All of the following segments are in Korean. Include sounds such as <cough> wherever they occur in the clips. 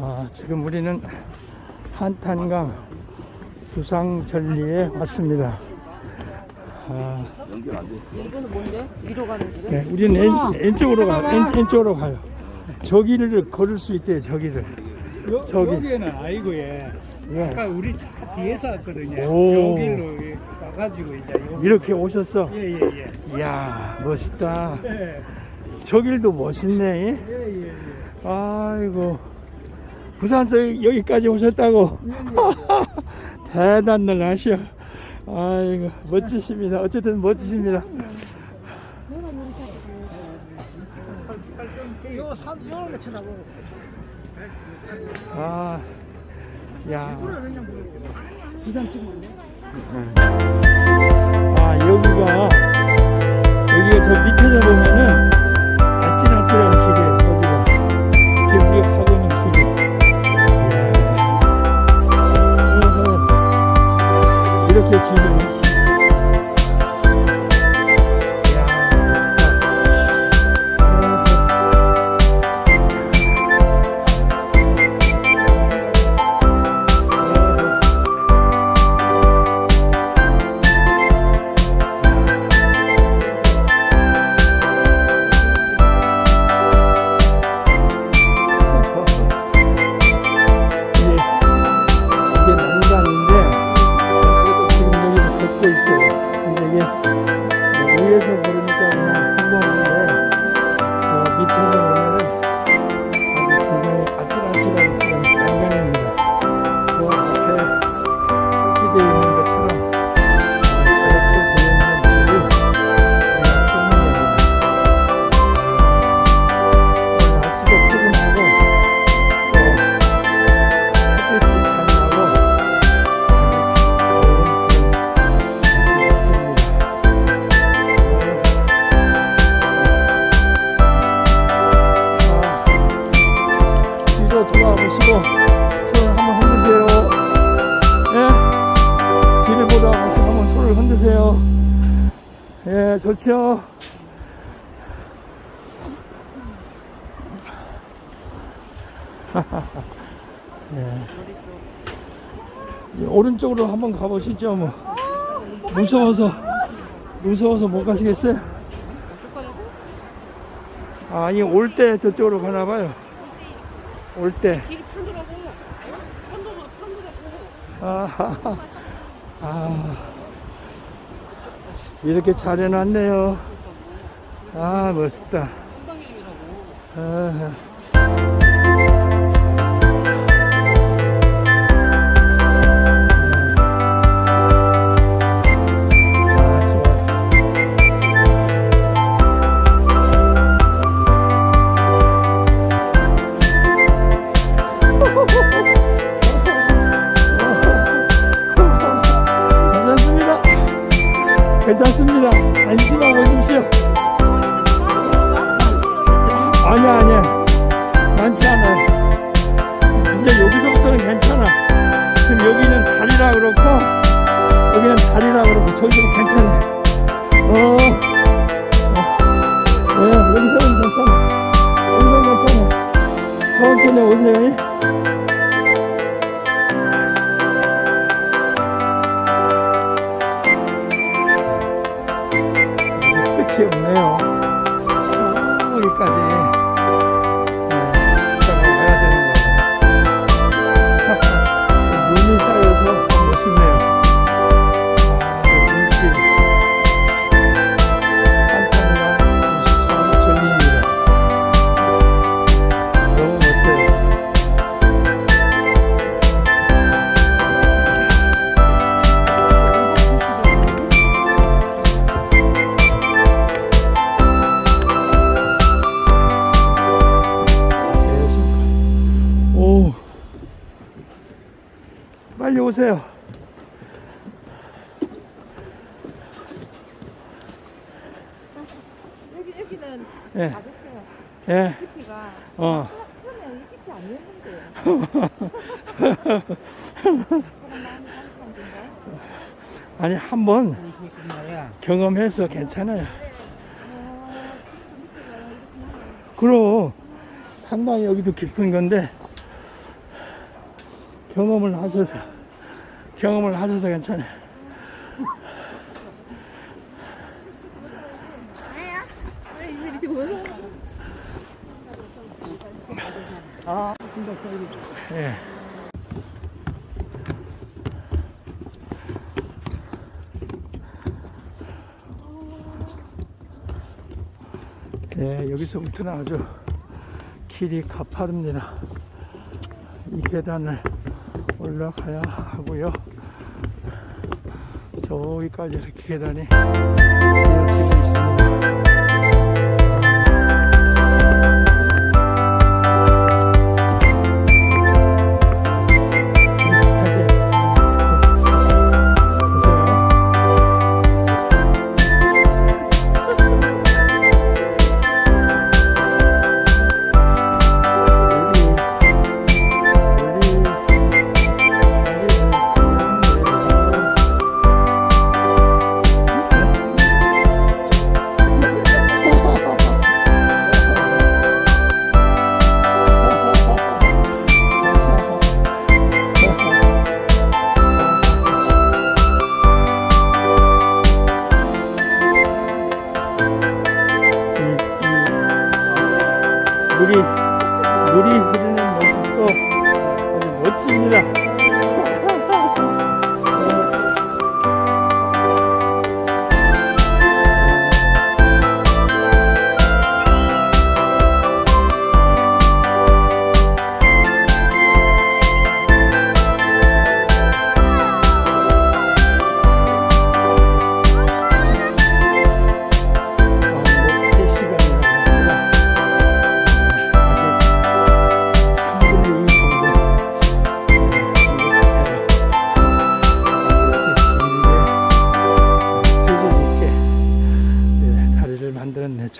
아, 지금 우리는 한탄강 부상전리에 왔습니다. 아, 이거는 뭔데? 위로 가는 길? 네, 우리는 왼, 왼쪽으로 가, 왼, 왼쪽으로 가요. 저기를 걸을 수 있대요, 저기를. 여, 저기. 여기에는 아이고 예. 예. 아까 우리 차 뒤에서 왔거든요. 오. 여기로 와가지고 이제 여기. 이렇게 오셨어? 예 예 예. 이야, 멋있다. 예. 저 길도 멋있네. 예, 예, 예. 아이고. 부산서 여기까지 오셨다고? <laughs> 대단들 하시오. 아이고, 멋지십니다. 어쨌든 멋지십니다. 산 쳐다보고 아, 야. 부산 찍으면 돼. 아, 여기가, 여기가 더 밑에서 보면은 어허. 이렇 좋죠. <laughs> 예, 오른쪽으로 한번 가보시죠, 뭐. 무서워서, 무서워서 못 가시겠어요? 아, 이올때 저쪽으로 가나 봐요. 올 때. 편도라고. 아, <laughs> 아, 이렇게 잘 해놨네요. 아, 멋있다. 아, 아, 괜찮습니다. 안심하고 오십시오. 아니야, 아니야. 많지 않아. 이제 여기서부터는 괜찮아. 지금 여기는 다리라 그렇고, 여기는 다리라 그렇고, 저기는 괜찮아. 어, 어. 네, 여기서는 괜찮아. 오세요. 여기, 여기는 예, 가볍게요. 예, 깊이가. 어. 처음에 이 깊이 아니었는데. <laughs> 아니, 한번 뭐야? 경험해서 괜찮아요. 그럼, 상당히 여기도 깊은 건데, 경험을 하셔서 경험을 하셔서 괜찮아요. 보여서? 예. 예, 여기서부터는 아주 길이 가파릅니다. 이 계단을 올라가야 하고요. 저기까지 이렇게 계단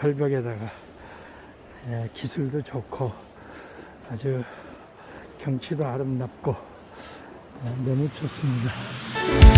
절벽에다가 예, 기술도 좋고 아주 경치도 아름답고 어, 너무 좋습니다.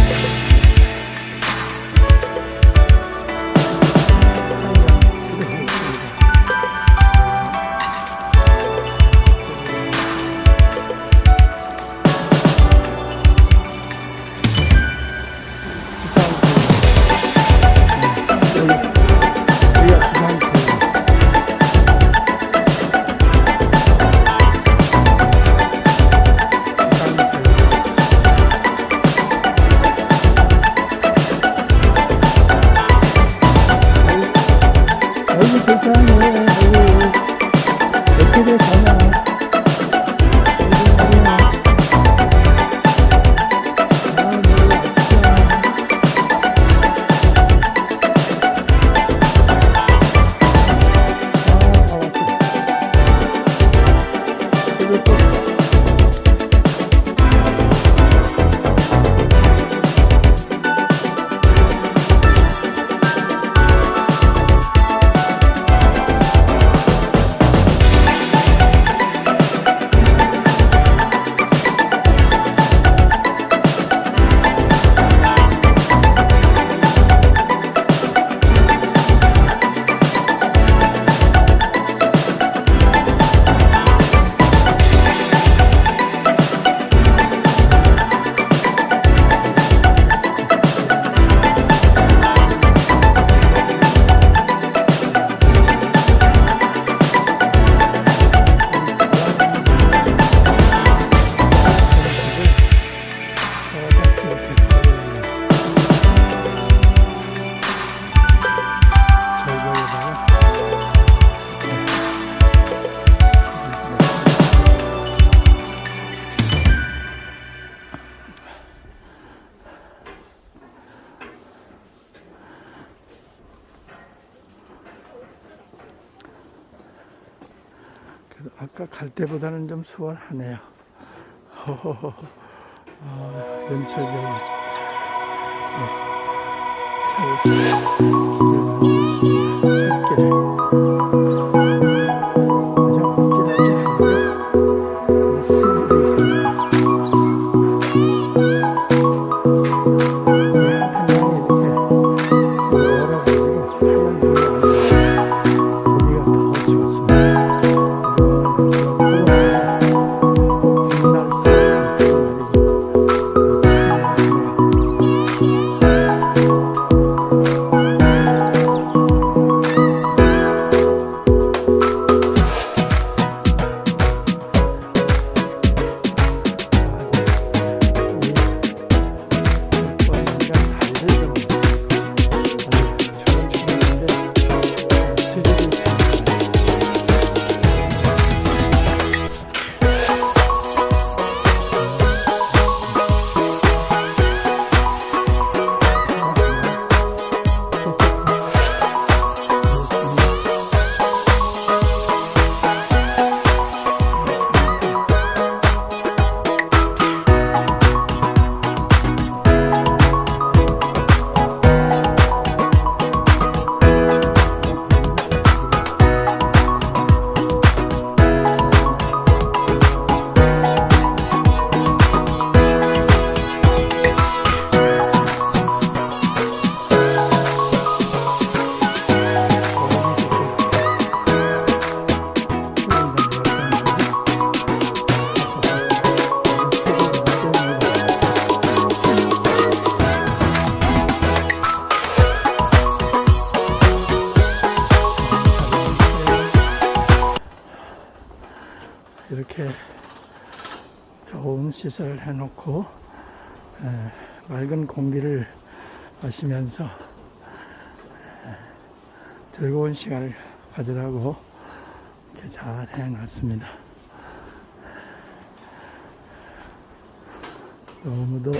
아까 갈 때보다는 좀 수월하네요. 아, 연철경이 네. 잘 길을 가장 시설을 해놓고 에, 맑은 공기를 마시면서 에, 즐거운 시간을 가지라고 이렇게 잘 해놨습니다. 너무도.